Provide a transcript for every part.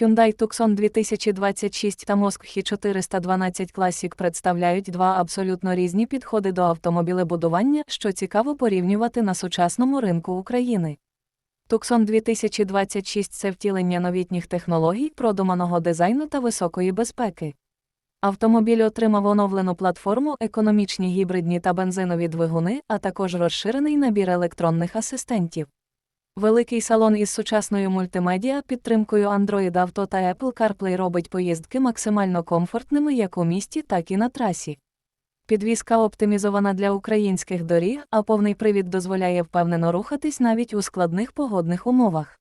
Hyundai Tucson 2026 та Moskva 412 Classic представляють два абсолютно різні підходи до автомобілебудування, що цікаво порівнювати на сучасному ринку України. Tucson 2026 це втілення новітніх технологій, продуманого дизайну та високої безпеки. Автомобіль отримав оновлену платформу, економічні гібридні та бензинові двигуни, а також розширений набір електронних асистентів. Великий салон із сучасною мультимедіа, підтримкою Android Auto та Apple CarPlay робить поїздки максимально комфортними як у місті, так і на трасі. Підвізка оптимізована для українських доріг, а повний привід дозволяє впевнено рухатись навіть у складних погодних умовах.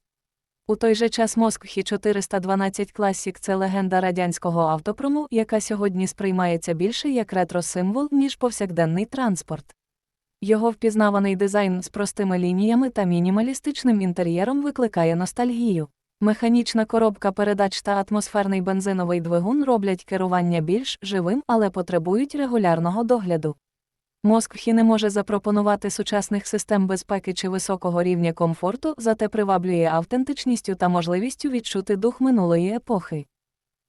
У той же час Москві 412 Classic – це легенда радянського автопрому, яка сьогодні сприймається більше як ретро-символ, ніж повсякденний транспорт. Його впізнаваний дизайн з простими лініями та мінімалістичним інтер'єром викликає ностальгію. Механічна коробка передач та атмосферний бензиновий двигун роблять керування більш живим, але потребують регулярного догляду. Москві не може запропонувати сучасних систем безпеки чи високого рівня комфорту, зате приваблює автентичністю та можливістю відчути дух минулої епохи.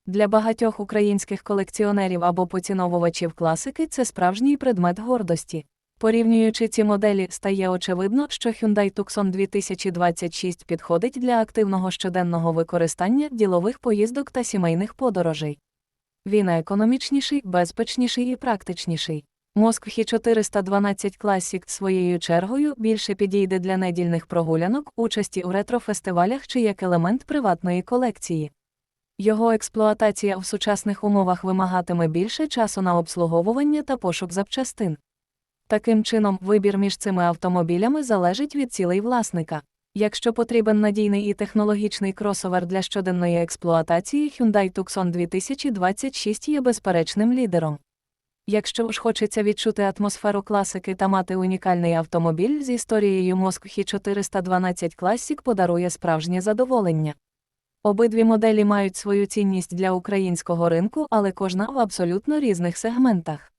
Для багатьох українських колекціонерів або поціновувачів класики це справжній предмет гордості. Порівнюючи ці моделі, стає очевидно, що Hyundai Tucson 2026 підходить для активного щоденного використання ділових поїздок та сімейних подорожей. Він економічніший, безпечніший і практичніший. Москві 412 Classic своєю чергою більше підійде для недільних прогулянок, участі у ретрофестивалях чи як елемент приватної колекції. Його експлуатація в сучасних умовах вимагатиме більше часу на обслуговування та пошук запчастин. Таким чином, вибір між цими автомобілями залежить від цілей власника. Якщо потрібен надійний і технологічний кросовер для щоденної експлуатації, Hyundai Tucson 2026 є безперечним лідером. Якщо ж хочеться відчути атмосферу класики та мати унікальний автомобіль з історією Moskva 412 Classic подарує справжнє задоволення. Обидві моделі мають свою цінність для українського ринку, але кожна в абсолютно різних сегментах.